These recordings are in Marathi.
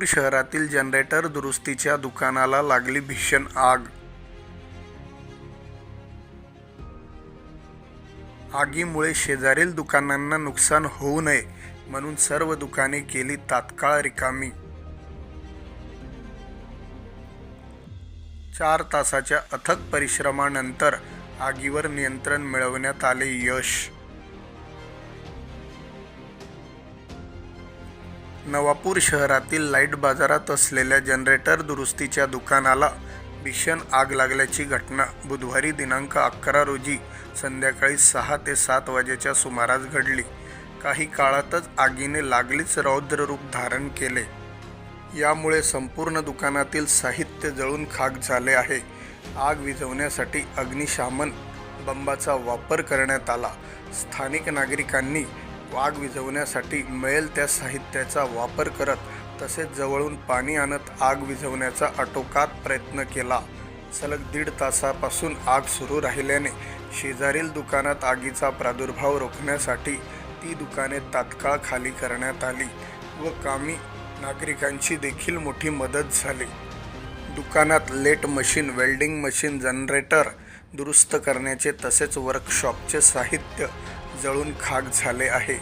नवापूर शहरातील जनरेटर दुरुस्तीच्या दुकानाला लागली भीषण आग. आगीमुळे शेजारील दुकानांना नुकसान होऊ नये म्हणून सर्व दुकाने केली तात्काळ रिकामी. चार तासाच्या अथक परिश्रमानंतर आगीवर नियंत्रण मिळवण्यात आले यश. नवापूर शहरातील लाइट बाजारात असलेल्या जनरेटर दुरुस्तीच्या दुकानाला भीषण आग लागल्याची घटना. बुधवारी दिनांक अकरा रोजी संध्याकाळी सहा ते सात वाजेच्या सुमारास घडली. काही काळातच आगीने लागलीच रौद्र रूप धारण केले. यामुळे संपूर्ण दुकानातील साहित्य जळून खाक झाले आहे. आग विझवण्यासाठी अग्निशामन बंबाचा वापर करण्यात आला. स्थानिक नागरिकांनी आग विझवण्यासाठी मिळेल त्या साहित्याचा वापर करत तसेच जवळून पाणी आणत आग विझवण्याचा आटोकात प्रयत्न केला. सलग दीड तासापासून आग सुरू राहिल्याने शेजारील दुकानात आगीचा प्रादुर्भाव रोखण्यासाठी ती दुकाने तात्काळ खाली करण्यात आली व कामी नागरिकांची देखील मोठी मदत झाली. दुकानात lathe machine welding machine generator दुरुस्त करण्याचे तसेच वर्कशॉपचे साहित्य जळून खाक झाले आहे.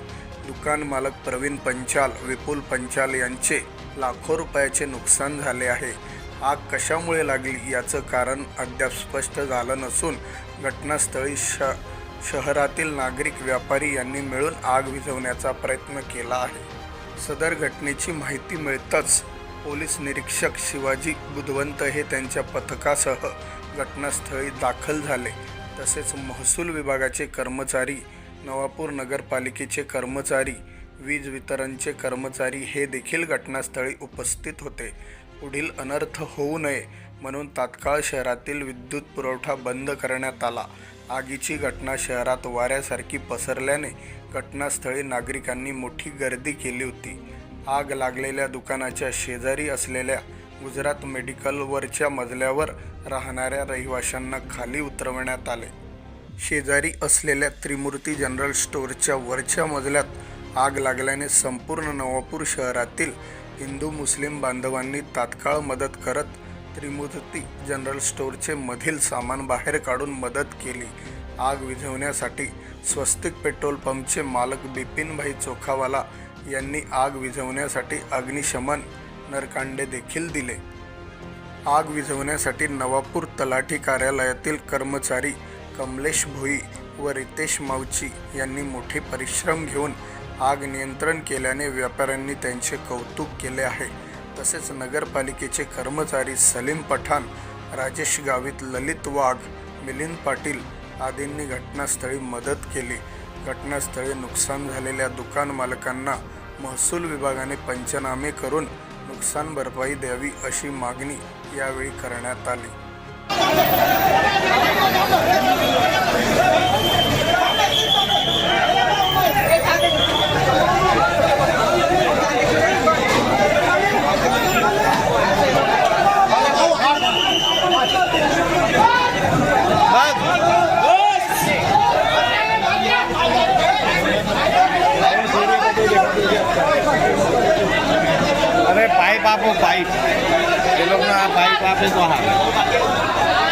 दुकान मालक प्रवीण पंचाल विपुल पंचाल यांचे लाखो रुपयाचे नुकसान झाले आहे. आग कशामुळे लागली याचं कारण अद्याप स्पष्ट झालं नसून घटनास्थळी श शहरातील नागरिक व्यापारी यांनी मिळून आग विझवण्याचा प्रयत्न केला आहे. सदर घटनेची माहिती मिळताच पोलीस निरीक्षक शिवाजी बुधवंत हे त्यांच्या पथकासह घटनास्थळी दाखल झाले. तसेच महसूल विभागाचे कर्मचारी नवापूर नगरपालिकेचे कर्मचारी वीज वितरणचे कर्मचारी हे देखील घटनास्थळी उपस्थित होते. पुढील अनर्थ होऊ नये म्हणून तात्काळ शहरातील विद्युत पुरवठा बंद करण्यात आला. आगीची घटना शहरात वाऱ्यासारखी पसरल्याने घटनास्थळी नागरिकांनी मोठी गर्दी केली होती. आग लागलेल्या दुकानाच्या शेजारी असलेल्या गुजरात मेडिकलवरच्या मजल्यावर राहणाऱ्या रहिवाशांना खाली उतरवण्यात आले. शेजारी असलेल्या त्रिमूर्ती जनरल स्टोअरच्या वरच्या मजल्यात आग लागल्याने संपूर्ण नवापूर शहरातील हिंदू मुस्लिम बांधवांनी तात्काळ मदत करत त्रिमूर्ती जनरल स्टोअरचे मधील सामान बाहेर काढून मदत केली. आग विझवण्यासाठी स्वस्तिक पेट्रोल पंपचे मालक बिपिनभाई चोखावाला यांनी आग विझवण्यासाठी अग्निशमन नरकांडे देखील दिले. आग विझवण्यासाठी नवापूर तलाठी कार्यालयातील कर्मचारी कमलेश भोई व रितेश मावची यांनी मोठे परिश्रम घेऊन आग नियंत्रण केल्याने व्यापाऱ्यांनी त्यांचे कौतुक केले आहे. तसेच नगरपालिकेचे कर्मचारी सलीम पठाण राजेश गावित ललित वाघ मिलिंद पाटील आदींनी घटनास्थळी मदत केली. घटनास्थळी नुकसान झालेल्या दुकान मालकांना महसूल विभागाने पंचनामे करून नुकसान भरपाई द्यावी अशी मागणी यावेळी करण्यात आली. પાઇપ આપો પાઇપ એ લોકોને આ પાઇપ આપે તો હા.